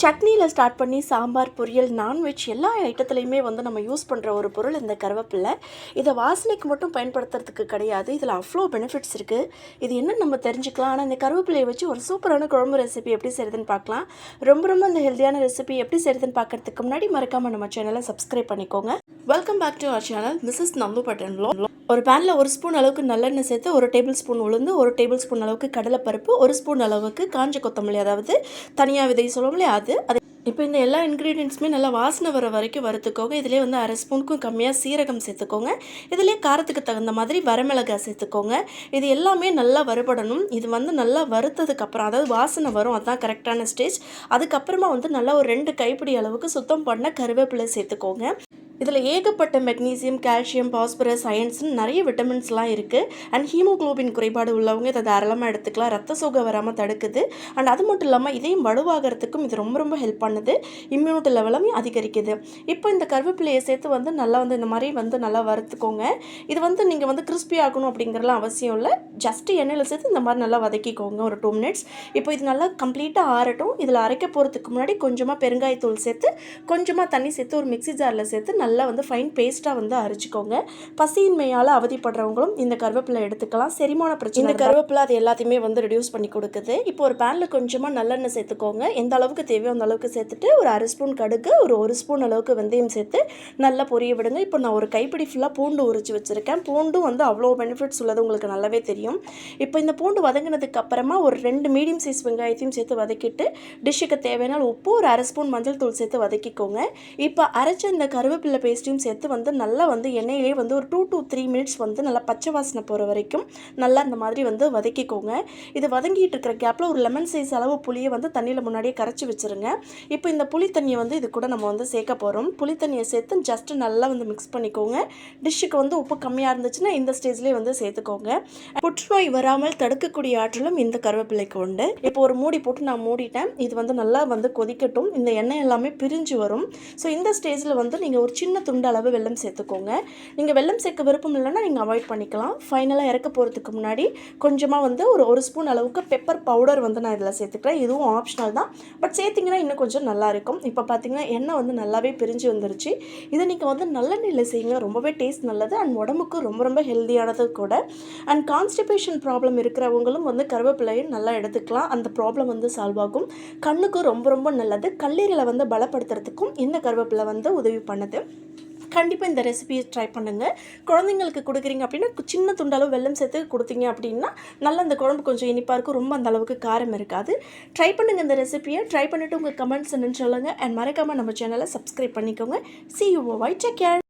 சட்னியில் ஸ்டார்ட் பண்ணி சாம்பார் பொரியல் நான்வெஜ் எல்லா ஐட்டத்துலையுமே வந்து நம்ம யூஸ் பண்ணுற ஒரு பொருள் இந்த கருவேப்பில்லை இதை வாசனைக்கு மட்டும் பயன்படுத்துறதுக்கு கிடையாது. இதில் அவ்வளோ பெனிஃபிட்ஸ் இருக்குது இது என்னன்னு நம்ம தெரிஞ்சுக்கலாம். ஆனால் இந்த கருவேப்பிலையை வச்சு ஒரு சூப்பரான குழம்பு ரெசிபி எப்படி செய்யுதுன்னு பார்க்கலாம். ரொம்ப ரொம்ப இந்த ஹெல்த்தியான ரெசிபி எப்படி செய்யுதுன்னு பார்க்கறதுக்கு முன்னாடி மறக்காமல் நம்ம சேனலை சப்ஸ்கிரைப் பண்ணிக்கோங்க. Welcome back to our channel Mrs நம்பு பட்டன்லோ ஒரு பேனில் ஒரு ஸ்பூன் அளவுக்கு நல்லெண்ணெய் சேர்த்து ஒரு டேபிள் ஸ்பூன் உளுந்து ஒரு டேபிள் ஸ்பூன் அளவுக்கு கடலைப்பருப்பு ஒரு ஸ்பூன் அளவுக்கு காஞ்ச கொத்தமல்லி அதாவது தனியாக விதை சொல்லுவோம் இல்லையா அது. அது இப்போ இந்த எல்லா இன்க்ரீடியன்ஸுமே நல்லா வாசனை வர வரைக்கும் வறுத்துக்கோங்க. இதிலே வந்து அரை ஸ்பூனுக்கும் கம்மியாக சீரகம் சேர்த்துக்கோங்க. இதிலே காரத்துக்கு தகுந்த மாதிரி வரமிளகாய் சேர்த்துக்கோங்க. இது எல்லாமே நல்லா வறுபடணும். இது வந்து நல்லா வறுத்ததுக்கப்புறம் அதாவது வாசனை வரும் அதுதான் கரெக்டான ஸ்டேஜ் அதுக்கப்புறமா வந்து நல்லா ஒரு ரெண்டு கைப்பிடி அளவுக்கு சுத்தம் பண்ண கருவேப்பிலை சேர்த்துக்கோங்க. இதில் ஏகப்பட்ட மெக்னீசியம் கால்சியம் பாஸ்பரஸ் அயன்ஸ்னு நிறைய விட்டமின்ஸ்லாம் இருக்குது அண்ட் ஹீமோகுளோபின் குறைபாடு உள்ளவங்க இதை தாராளமாக எடுத்துக்கலாம். ரத்த சோகை வராமல் தடுக்குது. அண்ட் அது மட்டும் இல்லாமல் இதையும் வலுவாகிறதுக்கும் இது ரொம்ப ரொம்ப ஹெல்ப் பண்ணுது. இம்யூனிட்டி லெவலும் அதிகரிக்குது. இப்போ இந்த கருவேப்பிலையை சேர்த்து வந்து நல்லா வந்து இந்த மாதிரி வந்து நல்லா வறுத்துக்கோங்க. இது வந்து நீங்கள் வந்து கிறிஸ்பி ஆகணும் அப்படிங்கிறலாம் அவசியம் இல்லை. ஜஸ்ட் எண்ணெயில் சேர்த்து இந்த மாதிரி நல்லா வதக்கிக்கோங்க. ஒரு டூ மினிட்ஸ் இப்போ இது நல்லா கம்ப்ளீட்டாக ஆறட்டும். இதில் அரைக்க போகிறதுக்கு முன்னாடி கொஞ்சமாக பெருங்காயத்தூள் சேர்த்து கொஞ்சமாக தண்ணி சேர்த்து ஒரு மிக்ஸி ஜாரில் சேர்த்து நல்லா வந்து ஃபைன் பேஸ்ட்டாக வந்து அரைச்சிக்கோங்க. பசியின்மையால் அவதிப்படுறவங்களும் இந்த கருவேப்பிலை எடுத்துக்கலாம். செரிமான பிரச்சனை இந்த கருவேப்பிலை அது எல்லாத்தையுமே வந்து ரெடியூஸ் பண்ணி கொடுக்குது. இப்போ ஒரு பேனில் கொஞ்சமாக நல்லெண்ணெய் சேர்த்துக்கோங்க. எந்த அளவுக்கு தேவையோ அந்த அளவுக்கு சேர்த்துட்டு ஒரு அரை ஸ்பூன் கடுகு ஒரு ஒரு ஸ்பூன் அளவுக்கு வெந்தயம் சேர்த்து நல்லா பொரிய விடுங்க. இப்போ நான் ஒரு கைப்பிடி ஃபுல்லாக பூண்டு உரிச்சு வச்சுருக்கேன். பூண்டும் வந்து அவ்வளோ பெனிஃபிட்ஸ் உள்ளது உங்களுக்கு நல்லாவே தெரியும். இப்போ இந்த பூண்டு வதங்கினதுக்கு அப்புறமா ஒரு ரெண்டு மீடியம் சைஸ் வெங்காயத்தையும் சேர்த்து வதக்கிட்டு டிஷ்ஷுக்கு தேவையான உப்பு ஒரு அரை ஸ்பூன் மஞ்சள் தூள் சேர்த்து வதக்கிக்கோங்க. இப்போ அரைச்ச இந்த கருவேப்பிலை பேஸ்ட்டையும் சேர்த்து வந்து நல்லா வந்து எண்ணெயிலே வந்து ஒரு டூ டூ த்ரீ மினிட்ஸ் வந்து நல்லா பச்சை வாசனை போகிற வரைக்கும் நல்லா இந்த மாதிரி வந்து வதக்கிக்கோங்க. இது வதங்கிட்டு இருக்கிற கேப்பில் ஒரு லெமன் சைஸ் அளவு புளியை வந்து தண்ணியில் முன்னாடியே கரைச்சி வச்சுருங்க. இப்போ இந்த புளி தண்ணியை வந்து இது கூட நம்ம வந்து சேர்க்க போகிறோம் புளி தண்ணியை சேர்த்து ஜஸ்ட் நல்லா வந்து மிக்ஸ் பண்ணிக்கோங்க. டிஷ்ஷுக்கு வந்து உப்பு கம்மியாக இருந்துச்சுன்னா இந்த ஸ்டேஜ்லேயே வந்து சேர்த்துக்கோங்க. புற்றுநோய் வராமல் தடுக்கக்கூடிய ஆற்றலும் இந்த கருவேப்பிலைக்கு உண்டு. இப்போ ஒரு மூடி போட்டு நான் மூடிட்டேன். இது வந்து நல்லா வந்து கொதிக்கட்டும். இந்த எண்ணெய் எல்லாமே பிரிஞ்சு வரும். ஸோ இந்த ஸ்டேஜில் வந்து நீங்கள் ஒரு சின்ன துண்டு அளவு வெல்லம் சேர்த்துக்கோங்க. நீங்கள் வெல்லம் சேர்க்க விருப்பம் இல்லைன்னா நீங்கள் அவாய்ட் பண்ணிக்கலாம். ஃபைனலாக இறக்க போகிறதுக்கு முன்னாடி கொஞ்சமாக வந்து ஒரு ஒரு ஸ்பூன் அளவுக்கு பெப்பர் பவுடர் வந்து நான் இதில் சேர்த்துக்கிறேன். இதுவும் ஆப்ஷனல் தான். பட் சேர்த்திங்கன்னா இன்னும் கொஞ்சம் நல்லா இருக்கும். இப்போ பார்த்தீங்கன்னா எண்ணெய் வந்து நல்லாவே பிரிஞ்சு வந்துருச்சு. இதை நீங்கள் வந்து நல்லெண்ணெயில் செய்யுங்க. ரொம்பவே டேஸ்ட் நல்லது. அண்ட் உடம்புக்கு ரொம்ப ரொம்ப ஹெல்த்தியானது கூட. அண்ட் கான்ஸ்டிபேஷன் ப்ராப்ளம் இருக்கிறவங்களும் வந்து கருவேப்பிலையும் நல்லா எடுத்துக்கலாம். அந்த ப்ராப்ளம் வந்து சால்வ் ஆகும். கண்ணுக்கு ரொம்ப ரொம்ப நல்லது. கல்லீரலை வந்து பலப்படுத்துறதுக்கும் இந்த கருவேப்பிலை வந்து உதவி பண்ணுது. கண்டிப்பாக இந்த ரெசிபியை ட்ரை பண்ணுங்கள் குழந்தைங்களுக்கு கொடுக்குறீங்க அப்படின்னா சின்ன துண்டளவு வெள்ளம் சேர்த்து கொடுத்தீங்க அப்படின்னா நல்லா அந்த குழம்பு கொஞ்சம் இனிப்பாக இருக்கும். ரொம்ப அந்த அளவுக்கு காரம் இருக்காது. ட்ரை பண்ணுங்கள் இந்த ரெசிபியை ட்ரை பண்ணிவிட்டு உங்கள் கமெண்ட்ஸ் என்னன்னு சொல்லுங்கள் அண்ட் மறக்காமல் நம்ம சேனலை சப்ஸ்கிரைப் பண்ணிக்கோங்க. See you why take care